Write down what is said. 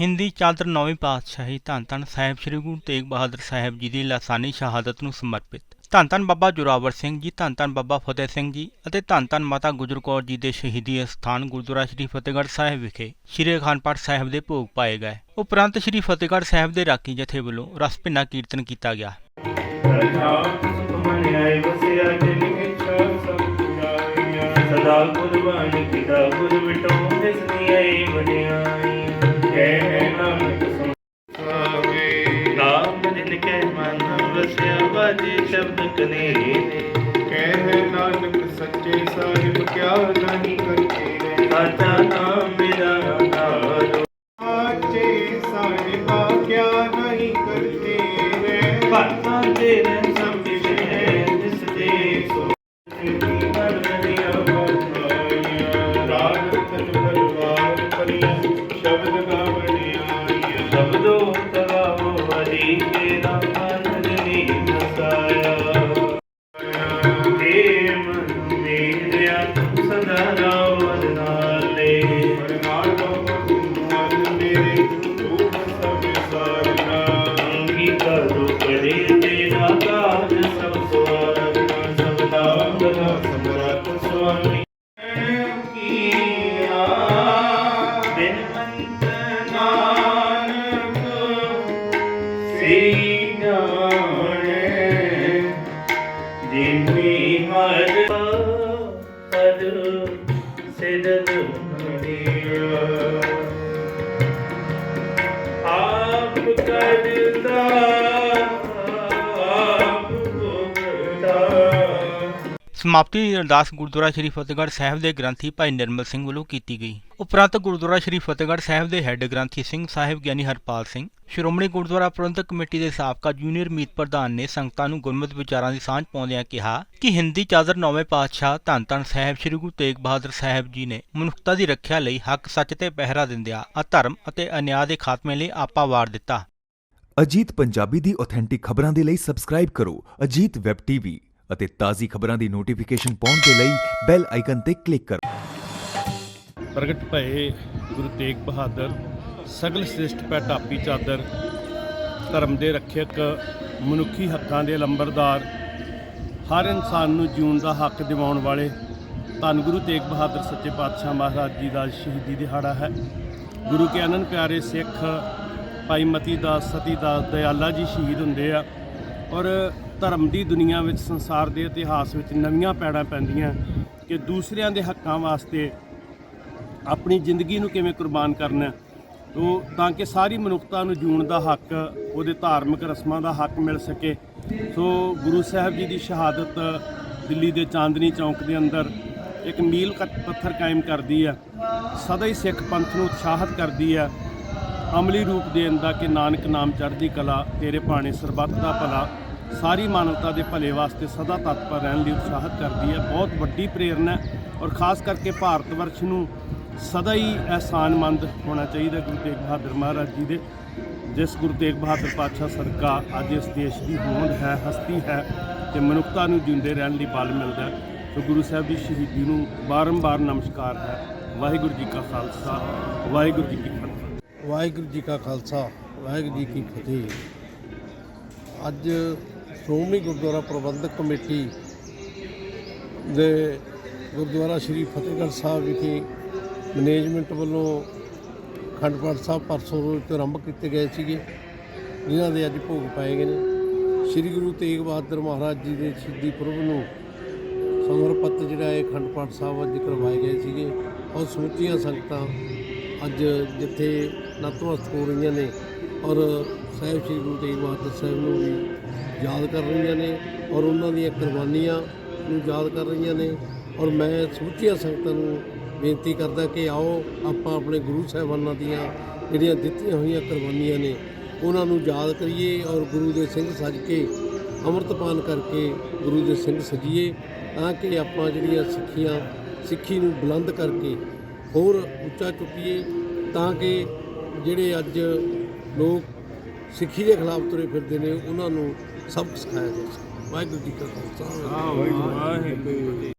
ਹਿੰਦੀ ਚਾਦਰ ਨੌਵੀਂ ਪਾਤਸ਼ਾਹੀ ਧੰਨ ਧੰਨ ਸਾਹਿਬ ਸ੍ਰੀ ਗੁਰੂ ਤੇਗ ਬਹਾਦਰ ਸਾਹਿਬ ਜੀ ਦੀ ਲਾਸਾਨੀ ਸ਼ਹਾਦਤ ਨੂੰ ਸਮਰਪਿਤ। ਧੰਨ ਧੰਨ ਬਾਬਾ ਜੋਰਾਵਰ ਸਿੰਘ ਜੀ, ਧੰਨ ਧੰਨ ਬਾਬਾ ਫਤਿਹ ਸਿੰਘ ਜੀ ਅਤੇ ਧੰਨ ਧੰਨ ਮਾਤਾ ਗੁਜਰ ਕੌਰ ਜੀ ਦੇ ਸ਼ਹੀਦੀ ਅਸਥਾਨ ਗੁਰਦੁਆਰਾ ਸ੍ਰੀ ਫਤਿਹਗੜ੍ਹ ਸਾਹਿਬ ਵਿਖੇ ਸ੍ਰੀ ਅਖੰਡ ਪਾਠ ਸਾਹਿਬ ਦੇ ਭੋਗ ਪਾਏ ਗਏ। ਉਪਰੰਤ ਸ੍ਰੀ ਫਤਿਹਗੜ੍ਹ ਸਾਹਿਬ ਦੇ ਰਾਗੀ ਜਥੇ ਵੱਲੋਂ ਰਸ ਭਿੰਨਾ ਕੀਰਤਨ ਕੀਤਾ ਗਿਆ। ਸਦਾ ਕੁਰਬਾਨੀ ਕੀਤਾ ਗੁਰ ਮਿਟੋ ਇਸ ਨੀਏ ਸ਼ਬਦ ਗਾਵਣਿਆ ਸ਼ਬਦੋ ਤਗਾਵੋ ਹਰੀ ਤੇਰਾ ਮਨ ਸੇ ਜਾਣੇ ਜਿਨਮੀ ਹਰ ਪਦ ਸਿਦਨ ਮੜਿਆ ਸਮਾਪਤੀ ਦੀ ਅਰਦਾਸ ਗੁਰਦੁਆਰਾ ਸ੍ਰੀ ਫਤਿਹਗੜ੍ਹ ਸਾਹਿਬ ਦੇ ਗ੍ਰੰਥੀ ਭਾਈ ਨਿਰਮਲ ਸਿੰਘ ਵੱਲੋਂ ਕੀਤੀ ਗਈ। ਉਪਰੰਤ ਗੁਰਦੁਆਰਾ ਸ੍ਰੀ ਫਤਿਹਗੜ੍ਹ ਸਾਹਿਬ ਦੇ ਹੈੱਡ ਗ੍ਰੰਥੀ ਸਿੰਘ ਸਾਹਿਬ ਗਿਆਨੀ ਹਰਪਾਲ ਸਿੰਘ, ਸ਼੍ਰੋਮਣੀ ਗੁਰਦੁਆਰਾ ਪ੍ਰਬੰਧਕ ਕਮੇਟੀ ਦੇ ਸਾਬਕਾ ਜੂਨੀਅਰ ਮੀਤ ਪ੍ਰਧਾਨ ਨੇ ਸੰਗਤਾਂ ਨੂੰ ਗੁਰਮਤਿ ਵਿਚਾਰਾਂ ਦੀ ਸਾਂਝ ਪਾਉਂਦਿਆਂ ਕਿਹਾ ਕਿ ਹਿੰਦੀ ਚਾਦਰ ਨੌਵੇਂ ਪਾਤਸ਼ਾਹ ਧੰਨ ਧੰਨ ਸਾਹਿਬ ਸ੍ਰੀ ਗੁਰੂ ਤੇਗ ਬਹਾਦਰ ਸਾਹਿਬ ਜੀ ਨੇ ਮਨੁੱਖਤਾ ਦੀ ਰੱਖਿਆ ਲਈ ਹੱਕ ਸੱਚ ਤੇ ਪਹਿਰਾ ਦਿੰਦਿਆਂ ਅਧਰਮ ਅਤੇ ਅਨਿਆਂ ਦੇ ਖਾਤਮੇ ਲਈ ਆਪਾ ਵਾਰ ਦਿੱਤਾ। ਅਜੀਤ ਪੰਜਾਬੀ ਦੀ ਆਥੈਂਟਿਕ ਖਬਰਾਂ ਦੇ ਲਈ ਸਬਸਕ੍ਰਾਈਬ ਕਰੋ ਅਜੀਤ ਵੈਬ ਟੀਵੀ। ਅਤੇ ਤਾਜ਼ੀ ਖਬਰਾਂ ਦੀ ਨੋਟੀਫਿਕੇਸ਼ਨ ਪਾਉਣ ਦੇ ਲਈ ਬੈਲ ਆਈਕਨ ਤੇ ਕਲਿੱਕ ਕਰੋ। ਪ੍ਰਗਟ ਭਏ ਗੁਰੂ ਤੇਗ ਬਹਾਦਰ, ਸਗਲ ਸ੍ਰਿਸ਼ਟ ਪੈ ਟਾਪੀ ਚਾਦਰ, ਧਰਮ ਦੇ ਰੱਖਿਅਕ, ਮਨੁੱਖੀ ਹੱਕਾਂ ਦੇ ਲੰਬਰਦਾਰ, ਹਰ ਇਨਸਾਨ ਨੂੰ ਜਿਉਣ ਦਾ ਹੱਕ ਦਿਵਾਉਣ ਵਾਲੇ ਧੰਨ ਗੁਰੂ ਤੇਗ ਬਹਾਦਰ ਸੱਚੇ ਪਾਤਸ਼ਾਹ ਮਹਾਰਾਜ ਜੀ ਦਾ ਸ਼ਹੀਦੀ ਦਿਹਾੜਾ ਹੈ। ਗੁਰੂ ਕੇ ਅਨੰਨ ਪਿਆਰੇ ਸਿੱਖ ਭਾਈ ਮਤੀ ਦਾਸ, ਸਤੀ ਦਾਸ ਦਿਆਲਾ ਜੀ ਸ਼ਹੀਦ ਹੁੰਦੇ ਆ ਔਰ ਧਰਮ ਦੀ ਦੁਨੀਆ ਵਿੱਚ, ਸੰਸਾਰ ਦੇ ਇਤਿਹਾਸ ਵਿੱਚ ਨਵੀਆਂ ਪੈੜਾਂ ਪੈਂਦੀਆਂ ਕਿ ਦੂਸਰਿਆਂ ਦੇ ਹੱਕਾਂ ਵਾਸਤੇ ਆਪਣੀ ਜ਼ਿੰਦਗੀ ਨੂੰ ਕਿਵੇਂ ਕੁਰਬਾਨ ਕਰਨਾ ਤੋ ਤਾਂ ਕਿ ਸਾਰੀ ਮਨੁੱਖਤਾ ਨੂੰ ਜੂਣ ਦਾ ਹੱਕ, ਉਹਦੇ ਧਾਰਮਿਕ ਰਸਮਾਂ ਦਾ ਹੱਕ ਮਿਲ ਸਕੇ। ਸੋ ਗੁਰੂ ਸਾਹਿਬ ਜੀ ਦੀ ਸ਼ਹਾਦਤ ਦਿੱਲੀ ਦੇ ਚਾਂਦਨੀ ਚੌਂਕ ਦੇ ਅੰਦਰ ਇੱਕ ਮੀਲ ਕੱਟ ਪੱਥਰ ਕਾਇਮ ਕਰਦੀ ਹੈ। ਸਦਾ ਹੀ ਸਿੱਖ ਪੰਥ ਨੂੰ ਉਤਸ਼ਾਹਿਤ ਕਰਦੀ ਹੈ। ਅਮਲੀ ਰੂਪ ਦੇਣ ਦਾ ਕਿ ਨਾਨਕ ਨਾਮ ਚੜ੍ਹਦੀ ਕਲਾ, ਤੇਰੇ ਭਾਣੇ ਸਰਬੱਤ ਦਾ ਭਲਾ। ਸਾਰੀ ਮਾਨਵਤਾ ਦੇ ਭਲੇ ਵਾਸਤੇ ਸਦਾ ਤਤਪਰ ਰਹਿਣ ਲਈ ਉਤਸ਼ਾਹਿਤ ਕਰਦੀ ਹੈ। ਬਹੁਤ ਵੱਡੀ ਪ੍ਰੇਰਨਾ ਔਰ ਖਾਸ ਕਰਕੇ ਭਾਰਤ ਵਰਸ਼ ਨੂੰ ਸਦਾ ਹੀ ਅਹਿਸਾਨਮੰਦ ਹੋਣਾ ਚਾਹੀਦਾ ਗੁਰੂ ਤੇਗ ਬਹਾਦਰ ਮਹਾਰਾਜ ਜੀ ਦੇ, ਜਿਸ ਗੁਰੂ ਤੇਗ ਬਹਾਦਰ ਪਾਤਸ਼ਾਹ ਸਦਕਾ ਅੱਜ ਇਸ ਦੇਸ਼ ਦੀ ਹੋਂਦ ਹੈ, ਹਸਤੀ ਹੈ ਤੇ ਮਨੁੱਖਤਾ ਨੂੰ ਜਿਉਂਦੇ ਰਹਿਣ ਲਈ ਬਲ ਮਿਲਦਾ ਹੈ। ਸੋ ਗੁਰੂ ਸਾਹਿਬ ਦੀ ਸ਼ਹੀਦੀ ਨੂੰ ਬਾਰੰਬਾਰ ਨਮਸਕਾਰ ਹੈ। ਵਾਹਿਗੁਰੂ ਜੀ ਕਾ ਖਾਲਸਾ, ਵਾਹਿਗੁਰੂ ਜੀ ਕੀ ਫਤਿਹ। ਵਾਹਿਗੁਰੂ ਜੀ ਕਾ ਖਾਲਸਾ, ਵਾਹਿਗੁਰੂ ਜੀ ਕੀ ਫਤਿਹ। ਅੱਜ ਸ਼੍ਰੋਮਣੀ ਗੁਰਦੁਆਰਾ ਪ੍ਰਬੰਧਕ ਕਮੇਟੀ ਦੇ ਗੁਰਦੁਆਰਾ ਸ੍ਰੀ ਫਤਿਹਗੜ੍ਹ ਸਾਹਿਬ ਵਿਖੇ ਮੈਨੇਜਮੈਂਟ ਵੱਲੋਂ ਅਖੰਡ ਪਾਠ ਸਾਹਿਬ ਪਰਸੋਂ ਰੋਜ਼ ਤੋਂ ਆਰੰਭ ਕੀਤੇ ਗਏ ਸੀਗੇ, ਜਿਨ੍ਹਾਂ ਦੇ ਅੱਜ ਭੋਗ ਪਾਏ ਗਏ ਨੇ। ਸ੍ਰੀ ਗੁਰੂ ਤੇਗ ਬਹਾਦਰ ਮਹਾਰਾਜ ਜੀ ਦੇ ਸ਼ਹੀਦੀ ਪੁਰਬ ਨੂੰ ਸਮਰਪਿਤ ਜਿਹੜਾ ਹੈ ਅਖੰਡ ਪਾਠ ਸਾਹਿਬ ਅੱਜ ਕਰਵਾਏ ਗਏ ਸੀਗੇ। ਔਰ ਸਮੁੱਚੀਆਂ ਸੰਗਤਾਂ ਅੱਜ ਜਿੱਥੇ ਨਤਮਸਤਕ ਹੋ ਰਹੀਆਂ ਨੇ ਔਰ ਸਾਹਿਬ ਸ੍ਰੀ ਗੁਰੂ ਤੇਗ ਬਹਾਦਰ ਸਾਹਿਬ ਨੂੰ ਵੀ ਯਾਦ ਕਰ ਰਹੀਆਂ ਨੇ ਔਰ ਉਹਨਾਂ ਦੀਆਂ ਕੁਰਬਾਨੀਆਂ ਨੂੰ ਯਾਦ ਕਰ ਰਹੀਆਂ ਨੇ। ਔਰ ਮੈਂ ਸਮੁੱਚੀਆਂ ਸੰਗਤਾਂ ਨੂੰ ਬੇਨਤੀ ਕਰਦਾ ਕਿ ਆਓ, ਆਪਾਂ ਆਪਣੇ ਗੁਰੂ ਸਾਹਿਬਾਨਾਂ ਦੀਆਂ ਜਿਹੜੀਆਂ ਦਿੱਤੀਆਂ ਹੋਈਆਂ ਕੁਰਬਾਨੀਆਂ ਨੇ, ਉਹਨਾਂ ਨੂੰ ਯਾਦ ਕਰੀਏ ਔਰ ਗੁਰੂ ਦੇ ਸਿੰਘ ਸੱਜ ਕੇ ਅੰਮ੍ਰਿਤਪਾਨ ਕਰਕੇ ਗੁਰੂ ਦੇ ਸਿੰਘ ਸਜੀਏ ਤਾਂ ਕਿ ਆਪਾਂ ਜਿਹੜੀਆਂ ਸਿੱਖੀਆਂ, ਸਿੱਖੀ ਨੂੰ ਬੁਲੰਦ ਕਰਕੇ ਹੋਰ ਉੱਚਾ ਚੁੱਕੀਏ ਤਾਂ ਕਿ ਜਿਹੜੇ ਅੱਜ ਲੋਕ ਸਿੱਖੀ ਦੇ ਖਿਲਾਫ ਤੁਰੇ ਫਿਰਦੇ ਨੇ, ਉਹਨਾਂ ਨੂੰ ਸਬਕ ਸਿਖਾਇਆ ਜਾ ਸਕੇ ਵਾਹਿਗੁਰੂ ਜੀ ਕਾ ਖਾਲਸਾ। ਵਾਹਿਗੁਰੂ